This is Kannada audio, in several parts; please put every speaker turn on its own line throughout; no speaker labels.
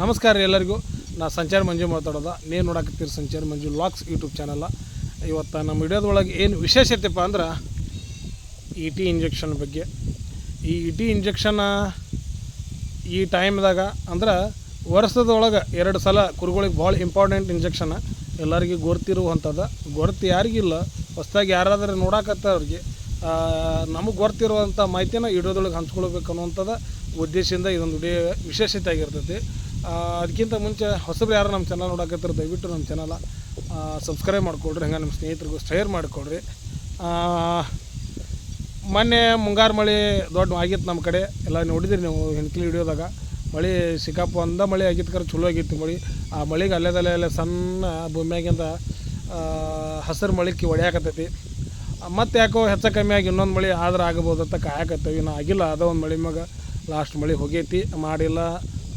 ನಮಸ್ಕಾರ ಎಲ್ಲರಿಗೂ. ನಾ ಸಂಚಾರ ಮಂಜು ಮಾತಾಡೋದ. ನೀವು ನೋಡಕತ್ತೀರಿ ಸಂಚಾರ ಮಂಜು ಲಾಕ್ಸ್ ಯೂಟ್ಯೂಬ್ ಚಾನಲ್ಲ ಇವತ್ತು ನಮ್ಮ ವಿಡಿಯೋದೊಳಗೆ ಏನು ವಿಶೇಷತೆಪ್ಪ ಅಂದ್ರೆ ಇ ಟಿ ಇಂಜೆಕ್ಷನ್ ಬಗ್ಗೆ. ಈ ಇ ಟಿ ಇಂಜೆಕ್ಷನ್ ಈ ಟೈಮ್ದಾಗ ಅಂದ್ರೆ ವರ್ಷದೊಳಗೆ ಎರಡು ಸಲ ಕುರುಗಳಿಗೆ ಭಾಳ ಇಂಪಾರ್ಟೆಂಟ್ ಇಂಜೆಕ್ಷನ್ ಎಲ್ಲರಿಗೂ ಗೊತ್ತಿರುವಂಥದ್ದು ಗೊರ್ತು ಯಾರಿಗಿಲ್ಲ, ಹೊಸ್ದಾಗಿ ಯಾರಾದರೂ ನೋಡಕತ್ತವ್ರಿಗೆ ನಮಗೆ ಗೊತ್ತಿರುವಂಥ ಮಾಹಿತಿನ ವಿಡಿಯೋದೊಳಗೆ ಹಂಚ್ಕೊಳ್ಬೇಕು ಅನ್ನುವಂಥದ್ದು ಉದ್ದೇಶದಿಂದ ಇದೊಂದು ವಿಡಿಯೋ ವಿಶೇಷತೆ ಆಗಿರ್ತೈತಿ. ಅದಕ್ಕಿಂತ ಮುಂಚೆ ಹೊಸಬ್ರು ಯಾರು ನಮ್ಮ ಚಾನಲ್ ನೋಡಕತ್ತಿರ, ದಯವಿಟ್ಟು ನಮ್ಮ ಚಾನಲ ಸಬ್ಸ್ಕ್ರೈಬ್ ಮಾಡಿಕೊಡ್ರಿ ಹಂಗೆ ನಮ್ಮ ಸ್ನೇಹಿತರಿಗೂ ಶೇರ್ ಮಾಡಿಕೊಡ್ರಿ ಮೊನ್ನೆ ಮುಂಗಾರು ಮಳೆ ದೊಡ್ಡ ಆಗಿತ್ತು ನಮ್ಮ ಕಡೆ, ಎಲ್ಲ ನೋಡಿದಿರಿ ನೀವು ಹೆಣ್ಕಿಲಿ ಹಿಡಿಯೋದಾಗ ಮಳೆ ಸಿಕ್ಕಾಪ ಒಂದ ಮಳೆ ಆಗಿತ್ತು ಕರೆ, ಚಲೋ ಆಗಿತ್ತು ಮಳೆ. ಆ ಮಳೆಗೆ ಅಲ್ಲೇದಲ್ಲೇ ಅಲ್ಲೇ ಸಣ್ಣ ಭೂಮಿಯಾಗಿಂದ ಹಸಿರು ಮಳಿಕೆ ಹೊಡ್ಯಾಕತ್ತೈತಿ ಮತ್ತೆ ಯಾಕೋ ಹೆಚ್ಚು ಕಮ್ಮಿ ಆಗಿ ಇನ್ನೊಂದು ಮಳೆ ಆದ್ರೆ ಆಗ್ಬೋದು ಅಂತ ಕಾಯಕತ್ತೇವಿ. ನಾ ಆಗಿಲ್ಲ, ಅದ ಒಂದು ಮಳೆ ಮ್ಯಾಗ ಲಾಸ್ಟ್ ಮಳೆ ಹೋಗೈತಿ, ಮಾಡಿಲ್ಲ,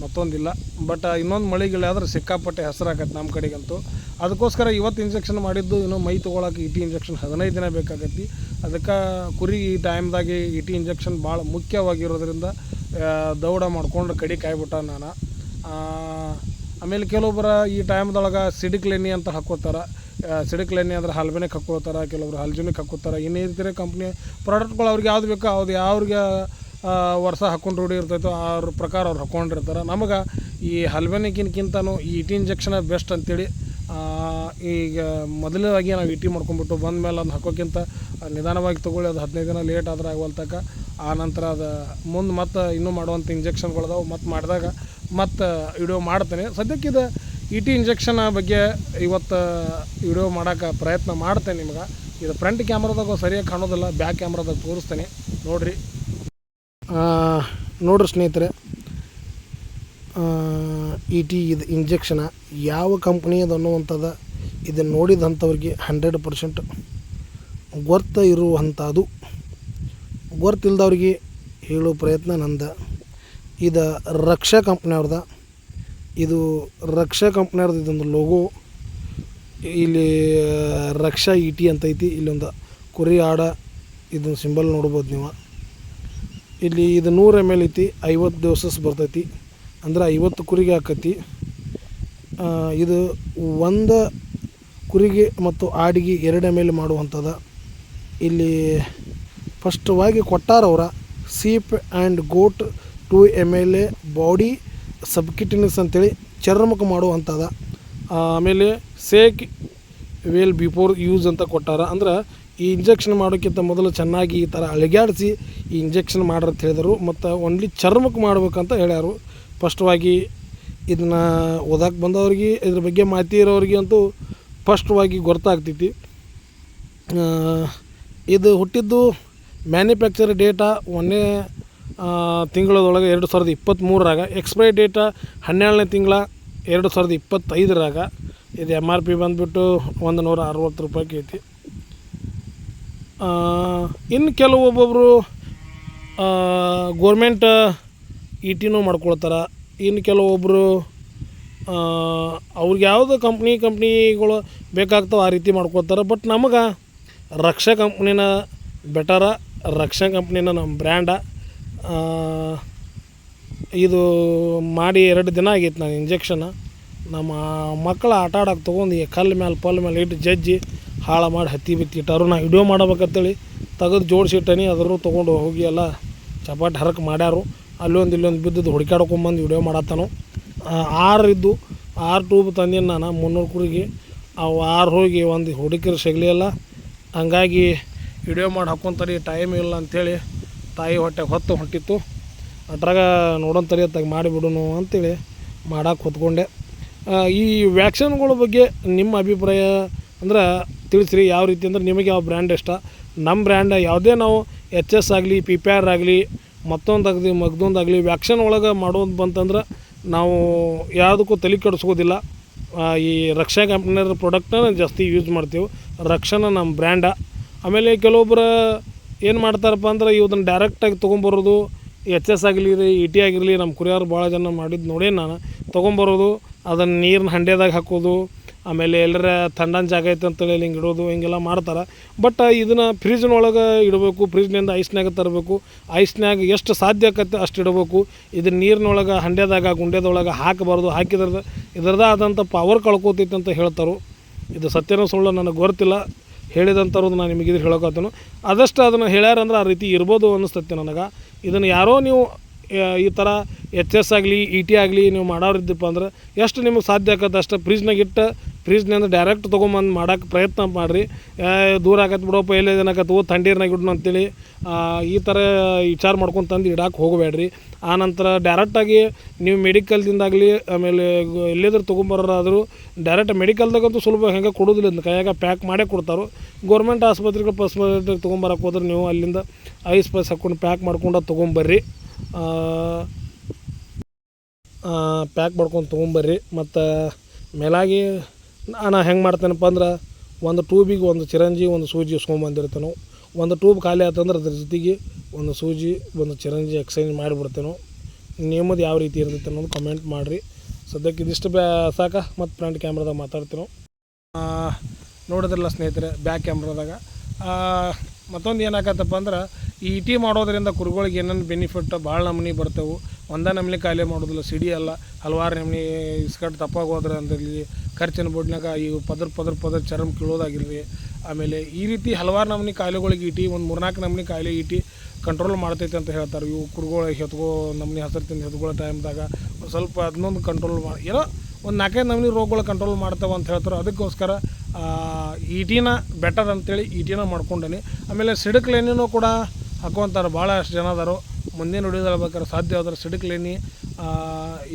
ಮತ್ತೊಂದಿಲ್ಲ. ಬಟ್ ಇನ್ನೊಂದು ಮಳೆಗಿಲ್ಲ ಆದ್ರೆ ಸಿಕ್ಕಾಪಟ್ಟೆ ಹೆಸರಾಗತ್ತೆ ನಮ್ಮ ಕಡೆಗಂತೂ. ಅದಕ್ಕೋಸ್ಕರ ಇವತ್ತು ಇಂಜೆಕ್ಷನ್ ಮಾಡಿದ್ದು, ಇನ್ನೂ ಮೈ ತೊಗೊಳಕ್ಕೆ ಇಟಿ ಇಂಜೆಕ್ಷನ್ ಹದಿನೈದು ದಿನ ಬೇಕಾಗತ್ತಿ ಅದಕ್ಕೆ ಕುರಿ ಈ ಟೈಮ್ದಾಗೆ ಇಟಿ ಇಂಜೆಕ್ಷನ್ ಭಾಳ ಮುಖ್ಯವಾಗಿರೋದ್ರಿಂದ ದೌಡ ಮಾಡ್ಕೊಂಡು ಕಡಿ ಕಾಯ್ಬಿಟ್ಟ ನಾನು. ಆಮೇಲೆ ಕೆಲವೊಬ್ಬರ ಈ ಟೈಮ್ದೊಳಗೆ ಸಿಡಿಕ್ಲೆನಿ ಅಂತ ಹಾಕೋತಾರೆ. ಸಿಡಿಕ್ಲೆಣ್ಣೆ ಅಂದ್ರೆ ಹಲ್ಬೆನಕ್ಕೆ ಹಾಕೋತಾರೆ, ಕೆಲವರು ಹಲ್ಜುನಿಗೆ ಹಾಕೋತಾರೆ. ಇನ್ನೇ ಇರ್ತೀರ ಕಂಪ್ನಿ ಪ್ರಾಡಕ್ಟ್ಗಳು ಅವ್ರಿಗೆ ಯಾವ್ದು ಬೇಕೋ ಅವ್ರು ಯಾವ್ರಿಗೆ ವರ್ಷ ಹಾಕೊಂಡು ರೂಢಿ ಇರ್ತೈತೋ ಅವ್ರ ಪ್ರಕಾರ ಅವ್ರು ಹಾಕ್ಕೊಂಡಿರ್ತಾರೆ ನಮಗೆ ಈ ಹಲ್ಬೆನಕ್ಕಿಂತನೂ ಈ ಇಟಿ ಇಂಜೆಕ್ಷನ್ ಬೆಸ್ಟ್ ಅಂತೇಳಿ ಈಗ ಮೊದಲನೇದಾಗಿ ನಾವು ಇಟಿ ಮಾಡ್ಕೊಂಡ್ಬಿಟ್ಟು ಬಂದ ಮೇಲೆ ಅದನ್ನ ಹಾಕೋಕ್ಕಿಂತ ನಿಧಾನವಾಗಿ ತೊಗೊಳ್ಳಿ, ಅದು ಹದಿನೈದು ದಿನ ಲೇಟ್ ಆದ್ರೆ ಆಗವಲ್ತಕ ಆ ನಂತರ ಅದು ಮುಂದೆ ಮತ್ತೆ ಇನ್ನೂ ಮಾಡುವಂಥ ಇಂಜೆಕ್ಷನ್ಗಳದಾವು ಮತ್ತು ಮಾಡಿದಾಗ ಮತ್ತೆ ವಿಡಿಯೋ ಮಾಡ್ತೇನೆ. ಸದ್ಯಕ್ಕೆ ಇದು ಇ ಟಿ ಇಂಜೆಕ್ಷನ್ ಬಗ್ಗೆ ಇವತ್ತು ವಿಡಿಯೋ ಮಾಡೋಕೆ ಪ್ರಯತ್ನ ಮಾಡ್ತೇನೆ ನಿಮ್ಗೆ. ಇದು ಫ್ರಂಟ್ ಕ್ಯಾಮ್ರಾದಾಗ ಸರಿಯಾಗಿ ಕಾಣೋದಿಲ್ಲ ಬ್ಯಾಕ್ ಕ್ಯಾಮ್ರಾದಾಗ ತೋರಿಸ್ತೇನೆ. ನೋಡಿರಿ. ನೋಡ್ರಿ ಸ್ನೇಹಿತರೆ. ಇ ಟಿ ಇದು ಇಂಜೆಕ್ಷನ ಯಾವ ಕಂಪ್ನಿಯದು ಅನ್ನುವಂಥದ್ದು ಇದನ್ನು ನೋಡಿದಂಥವ್ರಿಗೆ ಹಂಡ್ರೆಡ್ ಪರ್ಸೆಂಟ್ ಗೊತ್ತ ಇರುವಂಥದ್ದು. ಗೊತ್ತಿಲ್ದವ್ರಿಗೆ ಹೇಳೋ ಪ್ರಯತ್ನ ನಂದ. ಇದು ರಕ್ಷಾ ಕಂಪ್ನಿಯವ್ರದ ಇದು ರಕ್ಷಾ ಕಂಪ್ನಿಯವ್ರದ್ದು ಇದೊಂದು ಲೋಗೋ ಇಲ್ಲಿ, ರಕ್ಷಾ ಇ ಟಿ ಅಂತ ಐತಿ. ಇಲ್ಲೊಂದು ಕುರಿ ಆಡ ಇದೊಂದು ಸಿಂಬಲ್ ನೋಡ್ಬೋದು ನೀವು. ಇಲ್ಲಿ ಇದು ನೂರು ಎಂ ಎಲ್ ಐತಿ. ಐವತ್ತು ಡೋಸಸ್ ಬರ್ತೈತಿ. ಅಂದ್ರೆ ಐವತ್ತು ಕುರಿಗೆ ಹಾಕತಿ. ಇದು ಒಂದು ಕುರಿಗೆ ಮತ್ತು ಆಡಿಗೆ ಎರಡು ಎಂ ಎಲ್ ಮಾಡುವಂಥದ್ದು. ಇಲ್ಲಿ ಫಸ್ಟವಾಗಿ ಕೊಟ್ಟಾರವ್ರ. Sheep and goat two M L a body subcutaneous ಅಂತೇಳಿ ಚರ್ಮಕ್ಕೆ ಮಾಡುವಂಥದ. ಆಮೇಲೆ ಸೇಕ್ ವೇಲ್ ಬಿಫೋರ್ ಯೂಸ್ ಅಂತ ಕೊಟ್ಟಾರ. ಅಂದ್ರೆ ಈ ಇಂಜೆಕ್ಷನ್ ಮಾಡೋಕ್ಕಿಂತ ಮೊದಲು ಚೆನ್ನಾಗಿ ಈ ಥರ ಅಳಿಗಾಡಿಸಿ ಈ ಇಂಜೆಕ್ಷನ್ ಮಾಡ್ರಿ ಹೇಳಿದರು. ಮತ್ತು ಒನ್ಲಿ ಚರ್ಮಕ್ಕೆ ಮಾಡ್ಬೇಕಂತ ಹೇಳ್ಯಾರು. ಸ್ಪಷ್ಟವಾಗಿ ಇದನ್ನು ಓದಕ್ಕೆ ಬಂದವ್ರಿಗೆ, ಇದ್ರ ಬಗ್ಗೆ ಮಾಹಿತಿ ಇರೋರಿಗೆ ಅಂತೂ ಸ್ಪಷ್ಟವಾಗಿ ಗೊತ್ತಾಗ್ತೈತಿ. ಇದು ಹುಟ್ಟಿದ್ದು ಮ್ಯಾನುಫ್ಯಾಕ್ಚರ್ ಡೇಟಾ ಒಂದನೇ ತಿಂಗಳದೊಳಗೆ ಎರಡು ಸಾವಿರದ ಇಪ್ಪತ್ತ್ಮೂರರಾಗ ಎಕ್ಸ್ಪೈರಿ ಡೇಟ ಹನ್ನೆರಡನೇ ತಿಂಗಳ ಎರಡು ಸಾವಿರದ ಇಪ್ಪತ್ತೈದರಾಗ ಇದು ಎಂ ಆರ್ ಪಿ ಬಂದುಬಿಟ್ಟು ಒಂದು ನೂರ ಅರವತ್ತು ರೂಪಾಯಿಗೆ ಐತಿ ಇನ್ನು ಕೆಲವೊಬ್ಬೊಬ್ಬರು ಗೋರ್ಮೆಂಟ್ ಇ ಟಿನೂ ಮಾಡ್ಕೊಳ್ತಾರೆ. ಇನ್ನು ಕೆಲವೊಬ್ಬರು ಅವ್ರಿಗೆ ಯಾವುದು ಕಂಪ್ನಿ ಕಂಪ್ನಿಗಳು ಬೇಕಾಗ್ತವೆ ಆ ರೀತಿ ಮಾಡ್ಕೊಳ್ತಾರೆ. ಬಟ್ ನಮಗೆ ರಕ್ಷಾ ಕಂಪ್ನಿನ ಬೆಟರ ರಕ್ಷಾ ಕಂಪ್ನಿನ ನಮ್ಮ ಬ್ರ್ಯಾಂಡ ಇದು ಮಾಡಿ ಎರಡು ದಿನ ಆಗೈತೆ ನಾನು ಇಂಜೆಕ್ಷನ್ ನಮ್ಮ ಮಕ್ಕಳು ಆಟ ಆಡಕ್ಕೆ ತೊಗೊಂಡು ಕಲ್ಲು ಮೇಲೆ ಪಲ್ ಮೇಲೆ ಇಟ್ಟು ಜಜ್ಜಿ ಹಾಳು ಮಾಡಿ ಹತ್ತಿ ಬಿತ್ತಿ ಇಟ್ಟಾರು. ನಾ ವಿಡಿಯೋ ಮಾಡ್ಬೇಕಂತೇಳಿ ತೆಗೆದು ಜೋಡಿಸಿಟ್ಟನಿ ಅದರೂ ತೊಗೊಂಡು ಹೋಗಿ ಎಲ್ಲ ಚಪಾಟಿ ಹರಕ್ಕೆ ಮಾಡ್ಯಾರು. ಅಲ್ಲೊಂದು ಇಲ್ಲೊಂದು ಬಿದ್ದದ್ದು ಹುಡುಕಾಡ್ಕೊಂಬಂದು ವಿಡಿಯೋ ಮಾಡತ್ತಾನು. ಆರು ಇದ್ದು, ಆರು ಟ್ಯೂಬ್ ತಂದೀನಿ ನಾನು ಮುನ್ನೂರು ಕುರಿಗೆ. ಅವು ಆರು ಹೋಗಿ ಒಂದು ಹುಡುಕಿರು ಸಿಗಲಿಲ್ಲ ಹಂಗಾಗಿ ವಿಡಿಯೋ ಮಾಡಿ ಹಾಕ್ಕೊಂತಾರೆ ಟೈಮ್ ಇಲ್ಲ ಅಂಥೇಳಿ ತಾಯಿ ಹೊಟ್ಟೆಗೆ ಹೊತ್ತು ಹೊಂಟಿತ್ತು. ಅದ್ರಾಗ ನೋಡೋಣ ಮಾಡಿ ಮಾಡಿಬಿಡೋನು ಅಂತೇಳಿ ಮಾಡಕ್ಕೆ ಹೊತ್ಕೊಂಡೆ. ಈ ವ್ಯಾಕ್ಸಿನ್ಗಳ ಬಗ್ಗೆ ನಿಮ್ಮ ಅಭಿಪ್ರಾಯ ಅಂದ್ರೆ ತಿಳಿಸ್ರಿ, ಯಾವ ರೀತಿ ಅಂದ್ರೆ ನಿಮಗೆ ಯಾವ ಬ್ರ್ಯಾಂಡ್ ಇಷ್ಟ? ನಮ್ಮ ಬ್ರ್ಯಾಂಡ್ ಯಾವುದೇ ನಾವು ಎಚ್ ಎಸ್ ಆಗಲಿ, ಪಿ ಪಿ ಆರ್ ಆಗಲಿ ಮತ್ತೊಂದಾಗಲಿ ಆಗಲಿ ವ್ಯಾಕ್ಸನ್ ಒಳಗೆ ಮಾಡೋದು ಬಂತಂದ್ರೆ ನಾವು ಯಾವುದಕ್ಕೂ ತಲೆ ಕೆಡಿಸ್ಕೋದಿಲ್ಲ. ಈ ರಕ್ಷಾ ಕಂಪ್ನಿಯವ್ರ ಪ್ರಾಡಕ್ಟನ್ನ ಜಾಸ್ತಿ ಯೂಸ್ ಮಾಡ್ತೀವಿ. ರಕ್ಷಣ ನಮ್ಮ ಬ್ರ್ಯಾಂಡ. ಆಮೇಲೆ ಕೆಲವೊಬ್ಬರು ಏನು ಮಾಡ್ತಾರಪ್ಪ ಅಂದ್ರೆ ಇವ್ದನ್ನ ಡೈರೆಕ್ಟಾಗಿ ತೊಗೊಂಬರೋದು ಎಚ್ ಎಸ್ ಆಗಲಿ ಇ ಟಿ ಆಗಿರಲಿ ನಮ್ಮ ಕುರಿಯರು ಭಾಳ ಜನ ಮಾಡಿದ್ದು ನೋಡೇನು ನಾನು. ತೊಗೊಂಬರೋದು, ಅದನ್ನು ನೀರಿನ ಹಂಡೆದಾಗ ಹಾಕೋದು, ಆಮೇಲೆ ಎಲ್ಲರ ಥಂಡನ ಜಾಗ ಐತೆ ಅಂತೇಳಿ ಅಲ್ಲಿ ಹಿಂಗೆ ಇಡೋದು, ಹಿಂಗೆಲ್ಲ ಮಾಡ್ತಾರೆ. ಬಟ್ ಇದನ್ನು ಫ್ರಿಜ್ನೊಳಗೆ ಇಡಬೇಕು ಫ್ರಿಜ್ನಿಂದ ಐಸ್ನಾಗ ತರಬೇಕು. ಐಸ್ನಾಗ ಎಷ್ಟು ಸಾಧ್ಯ ಆಕತ್ತೆ ಅಷ್ಟು ಇಡಬೇಕು. ಇದನ್ನ ನೀರಿನೊಳಗೆ ಹಂಡೆದಾಗ ಗುಂಡೆದೊಳಗೆ ಹಾಕಬಾರ್ದು ಹಾಕಿದ್ರೆ ಇದರದೇ ಆದಂಥ ಪವರ್ ಕಳ್ಕೋತೈತೆ ಅಂತ ಹೇಳ್ತಾರೆ. ಇದು ಸತ್ಯನ ಸುಳ್ಳು ನನಗೆ ಗೊತ್ತಿಲ್ಲ. ಹೇಳಿದಂಥವ್ರದ್ದು ನಾನು ನಿಮಗೆ ಇದು ಹೇಳೋಕತ್ತನು ಆದಷ್ಟು ಅದನ್ನು ಹೇಳ್ಯಾರಂದ್ರೆ ಆ ರೀತಿ ಇರ್ಬೋದು ಅನ್ನಿಸ್ತೈತೆ ನನಗೆ. ಇದನ್ನು ಯಾರೋ ನೀವು ಈ ಥರ ಎಚ್ ಎಸ್ ಆಗಲಿ ಇ ಟಿ ಆಗಲಿ ನೀವು ಮಾಡೋರಿದ್ದಪ್ಪ ಅಂದ್ರೆ ಎಷ್ಟು ನಿಮಗೆ ಸಾಧ್ಯ ಆಗತ್ತೆ ಅಷ್ಟು. ಫ್ರಿಜ್ನಾಗ ಇಟ್ಟು ಫ್ರಿಜ್ನಿಂದ ಡೈರೆಕ್ಟ್ ತೊಗೊಂಬಂದು ಮಾಡೋಕೆ ಪ್ರಯತ್ನ ಮಾಡಿರಿ. ದೂರ ಆಗತ್ತೆ ಬಿಡೋಪ್ಪ, ಎಲ್ಲಿ ಏನಾಗತ್ತೆ ಥಂಡೀರ್ನಾಗ ಇಡ್ನು ಅಂತೇಳಿ ಈ ಥರ ವಿಚಾರ ಮಾಡ್ಕೊಂಡು ತಂದು ಇಡಕ್ಕೆ ಹೋಗಬೇಡ್ರಿ. ಆನಂತರ ಡೈರೆಕ್ಟಾಗಿ ನೀವು ಮೆಡಿಕಲ್ದಿಂದಾಗಲಿ ಆಮೇಲೆ ಎಲ್ಲಿದ್ರು ತೊಗೊಂಬರೋರಾದರೂ ಡೈರೆಕ್ಟ್ ಮೆಡಿಕಲ್ದಾಗಂತೂ ಸುಲಭ ಹೆಂಗೆ ಕೊಡೋದಿಲ್ಲ ಅಂತ ಕೈಯಾಗ ಪ್ಯಾಕ್ ಮಾಡೇ ಕೊಡ್ತಾರೆ. ಗೌರ್ಮೆಂಟ್ ಆಸ್ಪತ್ರೆಗಳು ಪಸ್ಪತ್ರೆಗೆ ತೊಗೊಂಬರಕ್ಕೆ ಹೋದ್ರೆ ನೀವು ಅಲ್ಲಿಂದ ಐಸ್ ಪೈಸ್ ಹಾಕ್ಕೊಂಡು ಪ್ಯಾಕ್ ಮಾಡ್ಕೊಂಡು ತೊಗೊಂಬರ್ರಿ. ಪ್ಯಾಕ್ ಮಾಡ್ಕೊಂಡು ತೊಗೊಂಬರ್ರಿ. ಮತ್ತು ಮೇಲಾಗಿ ನಾನು ಹೆಂಗೆ ಮಾಡ್ತೇನಪ್ಪ ಅಂದ್ರೆ ಒಂದು ಟ್ಯೂಬಿಗೆ ಒಂದು ಚಿರಂಜಿ ಒಂದು ಸೂಜಿ ಇಸ್ಕೊಂಬಂದಿರ್ತೇನೆ ಒಂದು ಟ್ಯೂಬ್ ಖಾಲಿ ಆಯ್ತಂದ್ರೆ ಅದ್ರ ಜೊತೆಗೆ ಒಂದು ಸೂಜಿ, ಒಂದು ಚಿರಂಜಿ ಎಕ್ಸ್ಚೇಂಜ್ ಮಾಡಿಬಿಡ್ತೇನೆ. ನಿಮ್ಮದು ಯಾವ ರೀತಿ ಇರ್ತೈತೆ ಅನ್ನೋದು ಕಮೆಂಟ್ ಮಾಡಿರಿ. ಸದ್ಯಕ್ಕೆ ಇದಿಷ್ಟು ಬ್ಯಾ, ಸಾಕ? ಮತ್ತು ಫ್ರಂಟ್ ಕ್ಯಾಮ್ರಾದಾಗ ಮಾತಾಡ್ತೀವಿ ನೋಡಿದ್ರಲ್ಲ ಸ್ನೇಹಿತರೆ ಬ್ಯಾಕ್ ಕ್ಯಾಮ್ರಾದಾಗ ಮತ್ತೊಂದು ಏನಾಗತ್ತಪ್ಪ ಅಂದ್ರೆ ಈ ಟಿ ಮಾಡೋದರಿಂದ ಕುರುಗಳಿಗೆ ಏನೇನು ಬೆನಿಫಿಟ್ ಭಾಳ ನಮೂನಿ ಬರ್ತವೆ. ಒಂದೇ ನಮ್ಮನೆ ಖಾಲಿ ಮಾಡೋದಿಲ್ಲ, ಸಿಡಿ ಅಲ್ಲ. ಹಲವಾರು ನಮ್ಮನೆ ಇಸ್ಕಟ್ ತಪ್ಪಾಗಿ ಹೋದ್ರೆ ಅಂದಿರಲಿ ಖರ್ಚಿನ ಬೋಡ್ನಾಗ ಈ ಪದ್ರ ಪದ್ರ ಪದ್ರ ಚರ್ಮ ಕೀಳೋದಾಗಿರಲಿ. ಆಮೇಲೆ ಈ ರೀತಿ ಹಲವಾರು ನಮ್ಮನೆ ಕಾಯಿಲೆಗಳಿಗೆ ಇಟಿ ಒಂದು ಮೂರ್ನಾಲ್ಕು ನಮ್ಮನೆ ಕಾಯಿಲೆ ಇಟಿ ಕಂಟ್ರೋಲ್ ಮಾಡ್ತೈತೆ ಅಂತ ಹೇಳ್ತಾರೆ. ಇವು ಕುರುಗಳು ಹೆತ್ಕೋ ನಮ್ಮನೆ ಹಸಿರು ತಿಂದು ಹೆತ್ಕೊಳ್ಳೋ ಟೈಮ್ದಾಗ ಸ್ವಲ್ಪ ಅದನ್ನೊಂದು ಕಂಟ್ರೋಲ್ ಮಾಡಿ ಏನೋ ಒಂದು ನಾಲ್ಕೈದು ನಮ್ಮನೆ ರೋಗಗಳು ಕಂಟ್ರೋಲ್ ಮಾಡ್ತಾವೆ ಅಂತ ಹೇಳ್ತಾರೆ. ಅದಕ್ಕೋಸ್ಕರ ಈಟಿನ ಟಿನ ಬೆಟರ್ ಅಂತೇಳಿ ಈಟಿನ ಮಾಡ್ಕೊಂಡೇನೆ. ಮಾಡ್ಕೊಂಡೇನಿ ಆಮೇಲೆ ಸಿಡಕ್ಲೆನೂ ಕೂಡ ಹಾಕೋಂತಾರೆ ಭಾಳಷ್ಟು ಜನ ಅದಾರು. ಮುಂದಿನ ವಿಡಿಯೋದಲ್ಲಿ ಸಾಧ್ಯ ಆದ್ರೆ ಸಿಡುಕ್ಲೇನಿ.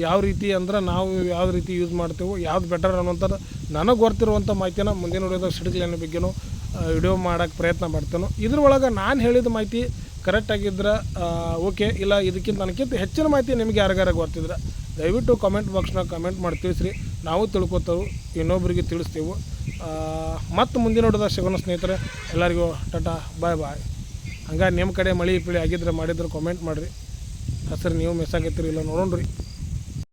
ಯಾವ ರೀತಿ ಅಂದ್ರೆ ನಾವು ಯಾವ ರೀತಿ ಯೂಸ್ ಮಾಡ್ತೇವೆ, ಯಾವ್ದು ಬೆಟರ್ ಅನ್ನೋಂಥದ್ದು ನನಗೆ ಗೊತ್ತಿರುವಂಥ ಮಾಹಿತಿನ ಮುಂದಿನ ವಿಡಿಯೋದಾಗ ಸಿಡುಕ್ಲೇನಿ ಬಗ್ಗೆನೂ ವಿಡಿಯೋ ಮಾಡೋಕ್ಕೆ ಪ್ರಯತ್ನ ಮಾಡ್ತೇನೆ. ಇದ್ರೊಳಗೆ ನಾನು ಹೇಳಿದ ಮಾಹಿತಿ ಕರೆಕ್ಟಾಗಿದ್ದರೆ ಓಕೆ ಇಲ್ಲ, ಇದಕ್ಕಿಂತ ನನಗಿಂತ ಹೆಚ್ಚಿನ ಮಾಹಿತಿ ನಿಮಗೆ ಯಾರಿಗಾರ ಗೊತ್ತಿದ್ರೆ ದಯವಿಟ್ಟು ಕಮೆಂಟ್ ಬಾಕ್ಸ್ನಾಗ ಕಮೆಂಟ್ ಮಾಡಿ ತಿಳಿಸ್ರಿ. ನಾವು ತಿಳ್ಕೊತೇವೆ ಇನ್ನೊಬ್ಬರಿಗೆ ತಿಳಿಸ್ತೀವಿ. ಮತ್ತು ಮುಂದಿನ ನೋಡಿದಾಗ ಸಿಗೋಣ ಸ್ನೇಹಿತರೆ, ಎಲ್ಲರಿಗೂ ಟಾಟಾ ಬಾಯ್ ಬಾಯ್ ಹಂಗೆ ನಿಮ್ಮ ಕಡೆ ಮಳೆ ಪಿಳಿ ಆಗಿದ್ರೆ ಮಾಡಿದ್ರೆ ಕಾಮೆಂಟ್ ಮಾಡಿರಿ. ಹಸಿರು ನೀವು ಮಿಸ್ ಇಲ್ಲ ನೋಡೋಣ್ರಿ.